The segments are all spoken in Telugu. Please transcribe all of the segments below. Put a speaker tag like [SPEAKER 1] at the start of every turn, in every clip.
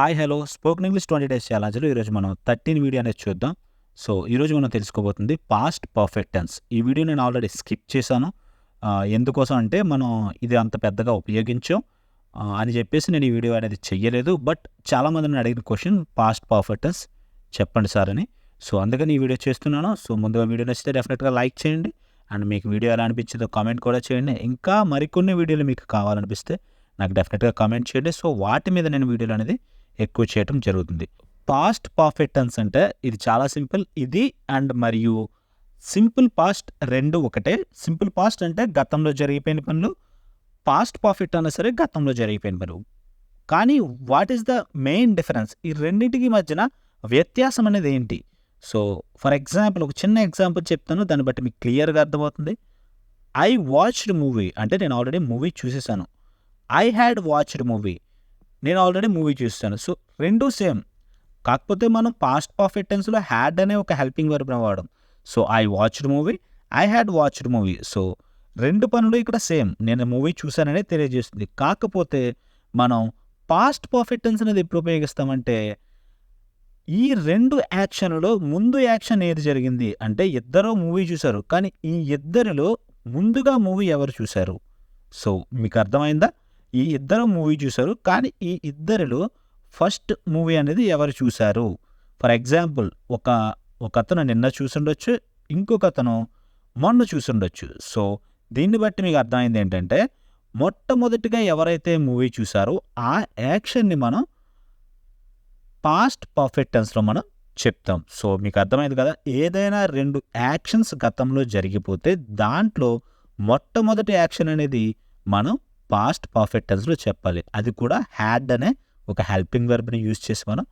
[SPEAKER 1] Hi hello. Spoken English twenty days ఛాలెంజ్లో ఈరోజు మనం థర్టీన్ వీడియో అనేది చూద్దాం. సో ఈరోజు మనం తెలుసుకోబోతుంది పాస్ట్ పర్ఫెక్ట్ టెన్స్. ఈ వీడియో నేను ఆల్రెడీ స్కిప్ చేశాను. ఎందుకోసం అంటే మనం ఇది అంత పెద్దగా ఉపయోగించాం అని చెప్పేసి నేను ఈ వీడియో అనేది చెయ్యలేదు. బట్ చాలామంది నన్ను అడిగిన క్వశ్చన్ పాస్ట్ పర్ఫెక్ట్ టెన్స్? చెప్పండి సార్ అని. సో అందుకని ఈ వీడియో చేస్తున్నాను. సో ముందుగా వీడియో నచ్చితే డెఫినెట్గా లైక్ చేయండి. అండ్ మీకు వీడియో ఎలా అనిపించిందో కామెంట్ కూడా చేయండి. ఇంకా మరికొన్ని వీడియోలు మీకు కావాలనిపిస్తే నాకు డెఫినెట్గా కామెంట్ చేయండి. సో వాటి మీద నేను వీడియోలు అనేది ఎక్కువ చేయటం జరుగుతుంది. పాస్ట్ పర్ఫెక్ట్ టెన్స్ అంటే ఇది చాలా సింపుల్ ఇది అండ్ మరియు సింపుల్ పాస్ట్ రెండు ఒకటే. సింపుల్ పాస్ట్ అంటే గతంలో జరిగిపోయిన పనులు పాస్ట్ పర్ఫెక్ట్ అన్నా సరే గతంలో జరిగిపోయిన పనులు. కానీ what is the main difference ఈ రెండింటికి మధ్యన వ్యత్యాసం అనేది ఏంటి? సో ఫర్ ఎగ్జాంపుల్ ఒక చిన్న ఎగ్జాంపుల్ చెప్తాను దాన్ని బట్టి మీకు క్లియర్గా అర్థమవుతుంది. ఐ వాచ్డ్ మూవీ అంటే నేను ఆల్రెడీ మూవీ చూసేసాను. ఐ హ్యాడ్ వాచ్డ్ మూవీ నేను ఆల్రెడీ మూవీ చూస్తాను. సో రెండు సేమ్ కాకపోతే మనం పాస్ట్ పర్ఫెక్ట్ టెన్స్లో హ్యాడ్ అనే ఒక హెల్పింగ్ వర్బ్ని వాడడం. So I watched movie I had watched movie so రెండు పనులు ఇక్కడ సేమ్ నేను మూవీ చూశాననే తెలియజేస్తుంది. కాకపోతే మనం పాస్ట్ పర్ఫెక్ట్ టెన్స్ అనేది ఎప్పుడు ఉపయోగిస్తామంటే ఈ రెండు యాక్షన్లో ముందు యాక్షన్ ఏది జరిగింది అంటే ఇద్దరు మూవీ చూశారు. కానీ ఈ ఇద్దరిలో ముందుగా మూవీ ఎవరు చూశారు? సో మీకు అర్థమైందా? ఈ ఇద్దరు మూవీ చూశారు. కానీ ఈ ఇద్దరిలో ఫస్ట్ మూవీ అనేది ఎవరు చూశారు? ఫర్ ఎగ్జాంపుల్ ఒక ఒక అతను నిన్న చూసుండొచ్చు ఇంకొక అతను మొన్న చూసుండొచ్చు. సో దీన్ని బట్టి మీకు అర్థమైంది ఏంటంటే మొట్టమొదటిగా ఎవరైతే మూవీ చూసారో ఆ యాక్షన్ని మనం పాస్ట్ పర్ఫెక్ట్ టెన్స్లో మనం చెప్తాం. సో మీకు అర్థమైంది కదా? ఏదైనా రెండు యాక్షన్స్ గతంలో జరిగిపోతే దాంట్లో మొట్టమొదటి యాక్షన్ అనేది మనం పాస్ట్ పర్ఫెక్ట్ టెన్స్లో చెప్పాలి. అది కూడా హ్యాడ్ అనే ఒక హెల్పింగ్ వెర్బ్ని యూజ్ చేసి మనం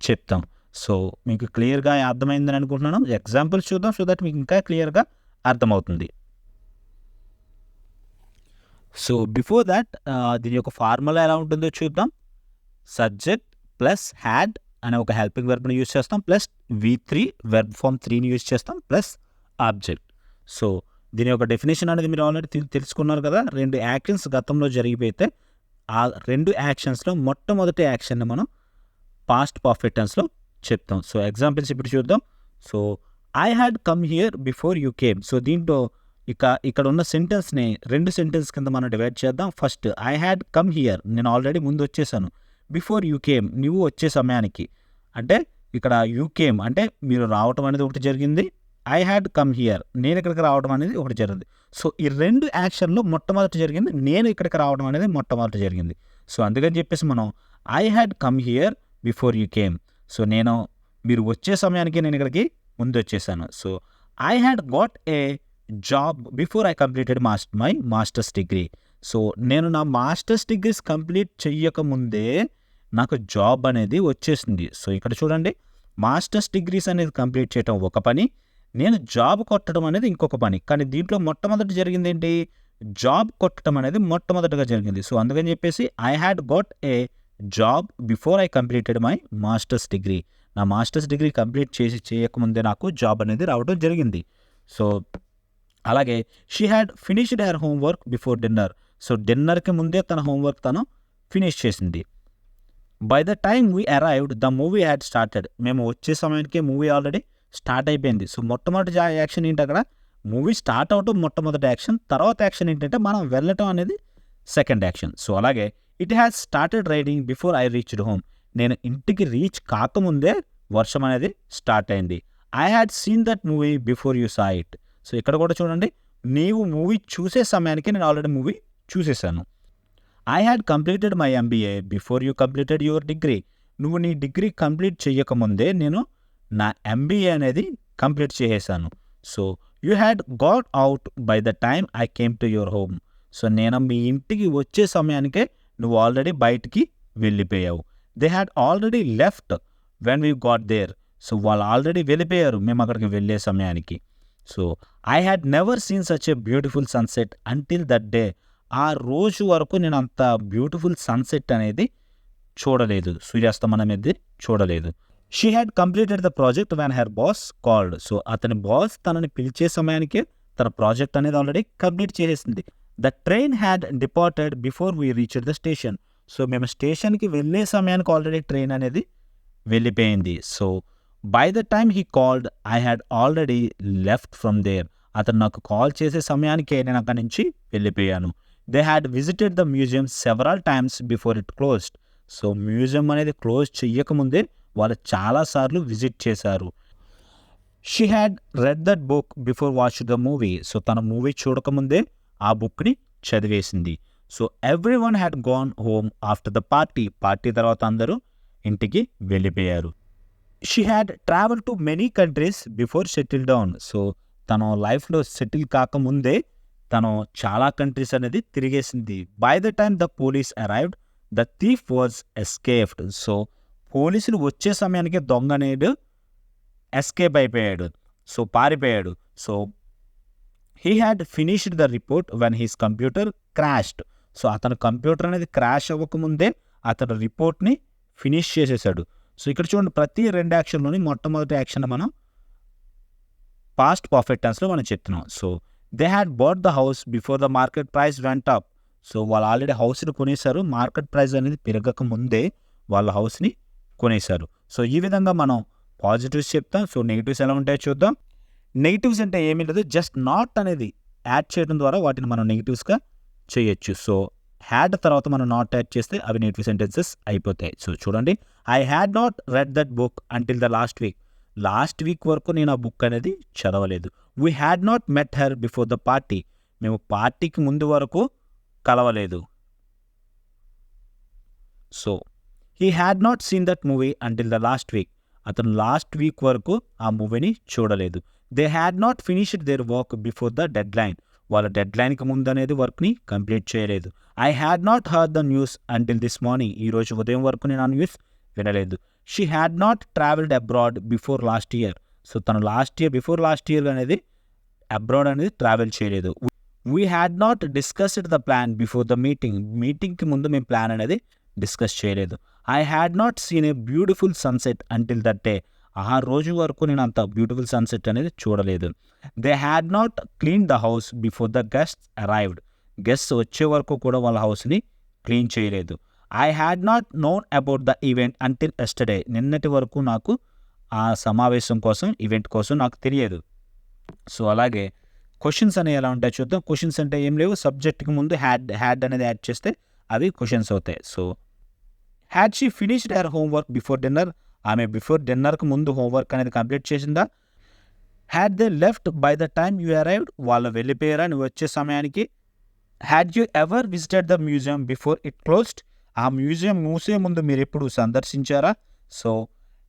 [SPEAKER 1] చెప్తాం. సో మీకు క్లియర్గా అర్థమైందని అనుకుంటున్నాను. ఎగ్జాంపుల్స్ చూద్దాం. సో దట్ మీకు ఇంకా క్లియర్గా అర్థమవుతుంది. సో బిఫోర్ దాట్ దీని యొక్క ఫార్ములా ఎలా ఉంటుందో చూద్దాం. సబ్జెక్ట్ ప్లస్ హ్యాడ్ అనే ఒక హెల్పింగ్ వెర్బ్ని యూజ్ చేస్తాం. Plus V three verb form త్రీని యూజ్ చేస్తాం. ప్లస్ ఆబ్జెక్ట్ సో దీని యొక్క డెఫినేషన్ అనేది మీరు ఆల్రెడీ తెలుసుకున్నారు కదా? రెండు యాక్షన్స్ గతంలో జరిగిపోతే ఆ రెండు యాక్షన్స్లో మొట్టమొదటి యాక్షన్ని మనం పాస్ట్ పర్ఫెక్ట్ టెన్స్లో చెప్తాం. సో ఎగ్జాంపుల్స్ ఇప్పుడు చూద్దాం. So I had come here before you came so దీంట్లో ఇక ఇక్కడ ఉన్న సెంటెన్స్ని రెండు సెంటెన్స్ కింద మనం డివైడ్ చేద్దాం. First I had come here నేను ఆల్రెడీ ముందు వచ్చేసాను. బిఫోర్ యూ కేమ్ నువ్వు వచ్చే సమయానికి. అంటే ఇక్కడ యూ కేమ్ అంటే మీరు రావటం అనేది ఒకటి జరిగింది. ఐ హ్యాడ్ కమ్ హియర్ నేను ఇక్కడికి రావడం అనేది ఒకటి జరిగింది. సో ఈ రెండు యాక్షన్లో మొట్టమొదటి జరిగింది. నేను ఇక్కడికి రావడం అనేది మొట్టమొదటి జరిగింది. సో అందుకని చెప్పేసి మనం I had come here before you came so నేను మీరు వచ్చే సమయానికి నేను ఇక్కడికి ముందు వచ్చేసాను. So I had got a job before I completed mas my master's degree so నేను నా మాస్టర్స్ డిగ్రీస్ కంప్లీట్ చెయ్యకముందే నాకు జాబ్ అనేది వచ్చేసింది. సో ఇక్కడ చూడండి. మాస్టర్స్ డిగ్రీస్ అనేది కంప్లీట్ చేయటం ఒక పని. నేను జాబ్ కొట్టడం అనేది ఇంకొక పని. కానీ దీంట్లో మొట్టమొదటి జరిగింది ఏంటి? జాబ్ కొట్టడం అనేది మొట్టమొదటిగా జరిగింది. సో అందుకని చెప్పేసి I had got a job before I completed my master's degree నా మాస్టర్స్ డిగ్రీ కంప్లీట్ చేసి చేయకముందే నాకు జాబ్ అనేది రావడం జరిగింది. సో అలాగే she had finished her homework before dinner so డిన్నర్కి ముందే తన హోంవర్క్ తను ఫినిష్ చేసింది. By the time we arrived the movie had started మేము వచ్చే సమయానికి మూవీ ఆల్రెడీ స్టార్ట్ అయిపోయింది. సో మొట్టమొదటి యాక్షన్ ఏంటి అక్కడ? మూవీ స్టార్ట్ అవటం మొట్టమొదటి యాక్షన్ తర్వాత యాక్షన్ ఏంటంటే మనం వెళ్ళటం అనేది సెకండ్ యాక్షన్. సో అలాగే it has started raining before I reached home. నేను ఇంటికి రీచ్ కాకముందే వర్షం అనేది స్టార్ట్ అయింది. I had seen that movie before you saw it. So ఇక్కడ కూడా చూడండి. నీవు మూవీ చూసే సమయానికి నేను already movie చూసేసాను. I had completed my MBA before you completed your degree. నువ్వు నీ డిగ్రీ కంప్లీట్ చేయకముందే నేను నా ఎంబీఏ అనేది కంప్లీట్ చేసేసాను. So you had got out by the time I came to your home. So నేను మీ ఇంటికి వచ్చే సమయానికే నువ్వు ఆల్రెడీ బయటికి వెళ్ళిపోయావు. They had already left when we got there. So వాళ్ళు ఆల్రెడీ వెళ్ళిపోయారు మేము అక్కడికి వెళ్ళే సమయానికి. So I had never seen such a beautiful sunset until that day. ఆ రోజు వరకు నేను అంత బ్యూటిఫుల్ సన్సెట్ అనేది చూడలేదు. సూర్యాస్తమనం అనేది చూడలేదు. She had completed the project when her boss called so అతని బాస్ తనని పిలిచే సమయానికే తన ప్రాజెక్ట్ అనేది ఆల్రెడీ కంప్లీట్ చేసేసింది. The train had departed before we reached the station so మేము స్టేషన్కి వెళ్ళే సమయానికి ఆల్రెడీ ట్రైన్ అనేది వెళ్ళిపోయింది. So by the time he called I had already left from there అతను నాకు కాల్ చేసే సమయానికే నేను అక్కడి నుంచి వెళ్ళిపోయాను. They had visited the museum several times before it closed so museum అనేది క్లోజ్ చెయ్యకముందే వాళ్ళు చాలాసార్లు విజిట్ చేశారు. She had read that book before watch the movie so తన మూవీ చూడకముందే ఆ బుక్ని చదివేసింది. So everyone had gone home after the party party తర్వాత అందరూ ఇంటికి వెళ్ళిపోయారు. She had travel to many countries before settle down so తన లైఫ్లో సెటిల్ కాకముందే తను చాలా కంట్రీస్ అనేది తిరిగేసింది. By the time the police arrived the thief was escaped so పోలీసులు వచ్చే సమయానికి దొంగ నేడు ఎస్కేప్ అయిపోయాడు. సో పారిపోయాడు. So he had finished the report when his computer crashed so అతను కంప్యూటర్ అనేది క్రాష్ అవ్వకముందే అతని రిపోర్ట్ని ఫినిష్ చేసేసాడు. సో ఇక్కడ చూడండి ప్రతి రెండు యాక్షన్లోని మొట్టమొదటి యాక్షన్ మనం పాస్ట్ పర్ఫెక్ట్ టెన్స్లో మనం చెప్తున్నాం. So they had bought the house before the market price went up so వాళ్ళు ఆల్రెడీ హౌస్ని కొనేశారు. మార్కెట్ ప్రైస్ అనేది పెరగక ముందే వాళ్ళ హౌస్ని కొనేశారు. సో ఈ విధంగా మనం పాజిటివ్స్ చెప్తాం. సో నెగిటివ్స్ ఎలా ఉంటాయో చూద్దాం. నెగిటివ్స్ అంటే ఏమీ లేదు. జస్ట్ నాట్ అనేది యాడ్ చేయడం ద్వారా వాటిని మనం నెగిటివ్స్గా చేయొచ్చు. సో హ్యాడ్ తర్వాత మనం నాట్ యాడ్ చేస్తే అవి నెగిటివ్ సెంటెన్సెస్ అయిపోతాయి. సో చూడండి. I had not read that book until the last week. Last week వరకు నేను ఆ బుక్ అనేది చదవలేదు. We had not met her before the party. మేము పార్టీకి ముందు వరకు కలవలేదు. So he had not seen that movie until the last week అతను లాస్ట్ వీక్ వరకు ఆ మూవీని చూడలేదు. They had not finished their work before the deadline వాళ్ళ డెడ్ లైన్కి ముందు అనేది వర్క్ని కంప్లీట్ చేయలేదు. I had not heard the news until this morning ఈ రోజు ఉదయం వరకు నేను ఆ న్యూస్ వినలేదు. She had not travelled abroad before last year so తను last year before last year అనేది అబ్రాడ్ అనేది ట్రావెల్ చేయలేదు. We had not discussed the plan before the meeting మీటింగ్కి ముందు మేము ప్లాన్ అనేది డిస్కస్ చేయలేదు. I had not seen a beautiful sunset until that day ఆ రోజు వరకు నేను అంత బ్యూటిఫుల్ సన్సెట్ అనేది చూడలేదు. They had not clean the house before the guest arrived guest వచ్చే వరకు కూడా వాళ్ళ హౌస్ని క్లీన్ చేయలేదు. I had not known about the event until yesterday నిన్నటి వరకు నాకు ఆ సమావేశం కోసం ఈవెంట్ కోసం నాకు తెలియదు. సో అలాగే క్వశ్చన్స్ అనేవి ఎలా ఉంటాయి చూద్దాం. క్వశ్చన్స్ అంటే ఏం లేవు. సబ్జెక్ట్కి ముందు హ్యాడ్ హ్యాడ్ అనేది యాడ్ చేస్తే అవి క్వశ్చన్స్ అవుతాయి. So had she finished her homework before dinner ఆమె బిఫోర్ డిన్నర్కి ముందు హోంవర్క్ అనేది కంప్లీట్ చేసిందా? Had they left by the time you arrived వాళ్ళు వెళ్ళిపోయారా? నువ్వు వచ్చే సమయానికి? Had you ever visited the museum before it closed ఆ మ్యూజియం మూసే ముందు మీరు ఎప్పుడు సందర్శించారా? So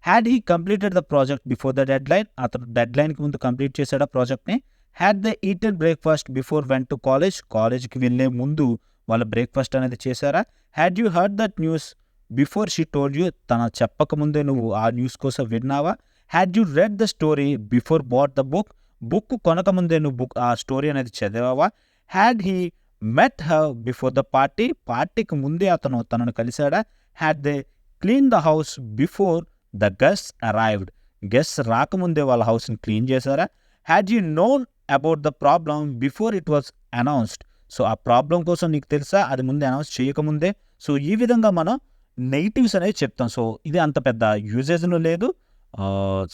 [SPEAKER 1] had he completed the project before the deadline అతను డెడ్ లైన్కి ముందు కంప్లీట్ చేశాడా ప్రాజెక్ట్ని had they eaten breakfast before went to college కాలేజ్కి వెళ్ళే ముందు వాళ్ళ బ్రేక్ఫాస్ట్ అనేది చేశారా? Had you heard that news before she told you తన చెప్పకముందే నువ్వు ఆ న్యూస్ కోసం విన్నావా? Had you read the story before bought the book book కొనకముందే నువ్వు బుక్ ఆ స్టోరీ అనేది చదివావా? హ్యాడ్ హీ మెట్ హ బిఫోర్ ద పార్టీ పార్టీకి ముందే అతను తనను కలిశాడా? Had they clean the house before the guest arrived guest రాకముందే వాళ్ళ హౌస్ని క్లీన్ చేశారా? Had you known about the problem before it was announced so ఆ ప్రాబ్లం కోసం నీకు తెలుసా? అది ముందే అనౌన్స్ చేయకముందే. సో ఈ విధంగా మనం నెగిటివ్స్ అనేది చెప్తాం. సో ఇది అంత పెద్ద యూజేజ్లో లేదు.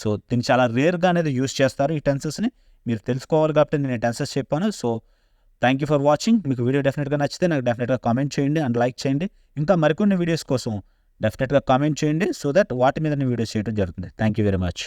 [SPEAKER 1] సో దీన్ని చాలా రేర్గా అనేది యూజ్ చేస్తారు ఈ టెన్సెస్ని మీరు తెలుసుకోవాలి కాబట్టి నేను టెన్సెస్ చెప్పాను. So thank you for watching మీకు వీడియో డెఫినెట్గా నచ్చితే నాకు డెఫినెట్గా కామెంట్ చేయండి అండ్ లైక్ చేయండి. ఇంకా మరికొన్ని వీడియోస్ కోసం డెఫినెట్గా కామెంట్ చేయండి సో దట్ వాటి మీద నేను వీడియోస్ చేయడం జరుగుతుంది. Thank you very much